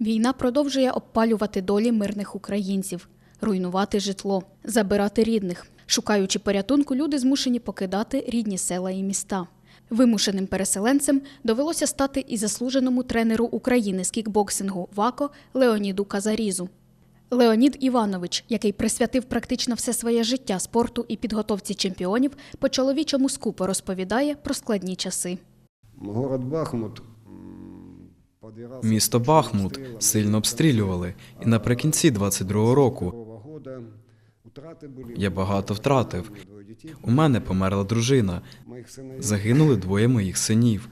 Війна продовжує обпалювати долі мирних українців, руйнувати житло, забирати рідних. Шукаючи порятунку, люди змушені покидати рідні села і міста. Вимушеним переселенцем довелося стати і заслуженому тренеру України з кікбоксингу ВАКО Леоніду Казарізу. Леонід Іванович, який присвятив практично все своє життя спорту і підготовці чемпіонів, по чоловічому скупо розповідає про складні часи. Город Бахмут. м, подвергался Місто Бахмут сильно обстрілювали, і наприкінці 22-го року Нового года. Утраты были. я багато втратив. Двое детей. У мене померла дружина, Моих сыновей. загинули двоє моїх синів.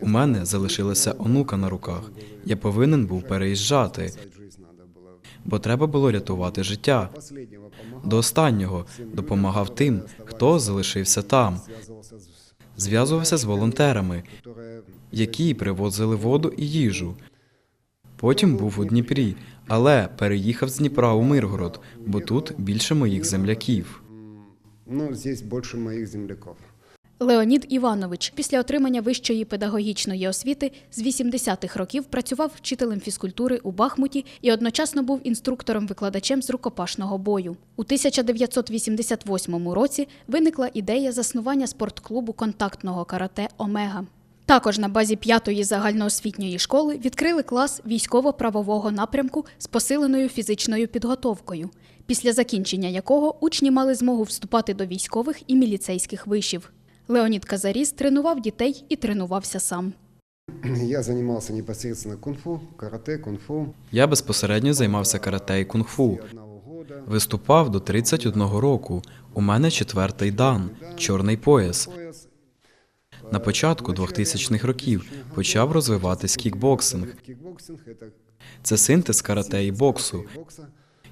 У мене залишилася онука на руках. Я повинен був переїжджати, Спасать жизнь надо было. бо треба було рятувати життя. Последнего помогал. До останнього допомагав тим, хто залишився там, Связывался с зв'язувався з волонтерами, які привозили воду і їжу. Потім був у Дніпрі, але переїхав з Дніпра у Миргород, бо тут більше моїх земляків. ну, здесь більше моїх земляков. Леонід Іванович після отримання вищої педагогічної освіти з 80-х років працював вчителем фізкультури у Бахмуті і одночасно був інструктором-викладачем з рукопашного бою. У 1988 році виникла ідея заснування спортклубу контактного карате Омега. Також на базі п'ятої загальноосвітньої школи відкрили клас військово-правового напрямку з посиленою фізичною підготовкою, після закінчення якого учні мали змогу вступати до військових і міліцейських вишів. Леонід Казаріс тренував дітей і тренувався сам. Я занимался непосредственно кунг-фу, карате, кунг-фу. Я безпосередньо займався карате і кунг-фу. Виступав до 31 року. У мене четвертий дан, чорний пояс. Пояс. На початку 2000-х років почав розвиватись кікбоксинг. Це синтез карате і боксу.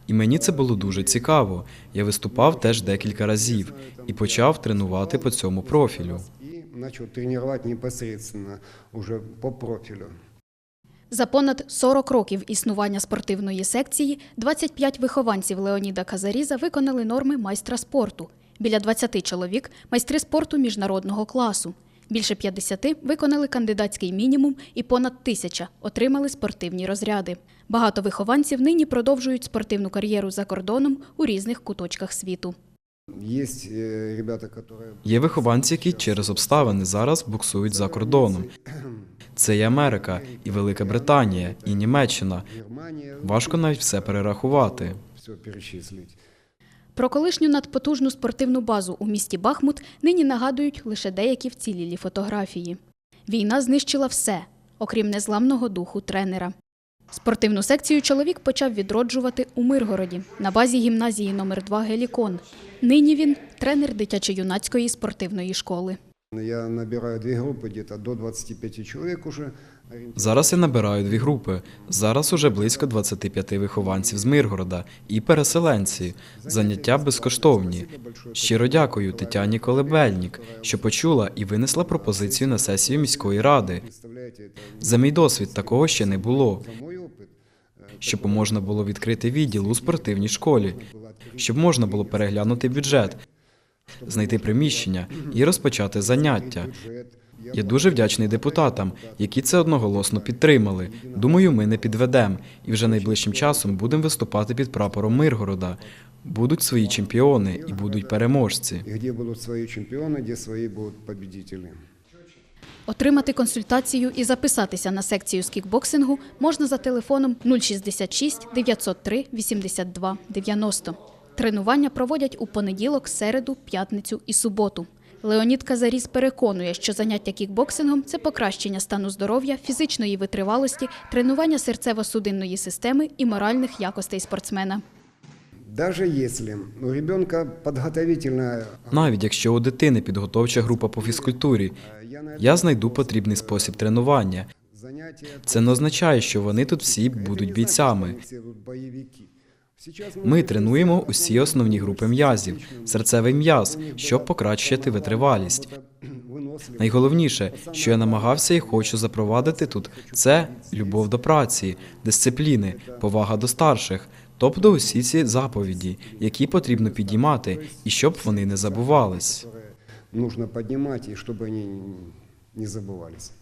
І мені це було дуже цікаво. Я виступав теж декілька разів і почав тренувати по цьому профілю. И начал тренировать непосредственно уже по профилю. За понад 40 років існування спортивної секції 25 вихованців Леоніда Казаріза виконали норми майстра спорту. Біля 20 чоловік майстри спорту міжнародного класу. Більше 50 виконали кандидатський мінімум і понад тисяча отримали спортивні розряди. Багато вихованців нині продовжують спортивну кар'єру за кордоном у різних куточках світу. Есть э, Є вихованці, які через обставини зараз боксують за кордоном. Це і Америка, і Велика Британія, і Німеччина. Важко навіть все перерахувати. Про колишню надпотужну спортивну базу у місті Бахмут нині нагадують лише деякі вцілілі фотографії. Війна знищила все, окрім незламного духу тренера. Спортивну секцію чоловік почав відроджувати у Миргороді на базі гімназії номер 2 Гелікон. Нині він тренер дитячо-юнацької спортивної школи. Я набираю две группы, где-то до 25 человек уже. Зараз я набираю дві групи. Зараз уже близько 25 вихованців з Миргорода і переселенці. Заняття безкоштовні. Щиро дякую Тетяні Колебельнік, що почула і винесла пропозицію на сесію міської ради. Представляете, это За мій досвід такого ще не було. за мой опыт. Щоб можна було відкрити відділ у спортивній школі, щоб можна було переглянути бюджет, знайти приміщення і розпочати заняття. Я Я дуже вдячний депутатам, які це одноголосно підтримали. Думаю, ми не підведемо, і вже найближчим часом будемо виступати під прапором Миргорода. Будуть свої чемпіони і будуть переможці. И где будут свои чемпионы, где свои будут победители. Отримати консультацію і записатися на секцію з кікбоксингу можна за телефоном 066 903 82 90. Тренування проводять у понеділок, середу, п'ятницю і суботу. Леонід Казаріс переконує, що заняття кікбоксингом це покращення стану здоров'я, фізичної витривалості, тренування серцево-судинної системи і моральних якостей спортсмена. Навіть якщо у дитини підготовча група по фізкультурі, я на я знайду потрібний спосіб тренування. Це не означає, що вони тут всі будуть бійцями. все тут боевики. Сейчас Ми тренуємо усі основні групи м'язів, серцевий м'яз, щоб покращити витривалість. выносливость. Найголовніше, що я намагався і хочу запровадити тут, це любов до праці, дисципліни, повага до старших, тобто усі ці заповіді, які потрібно підіймати, і щоб вони не забувались. которые нужно поднимать, и чтобы они не забывались.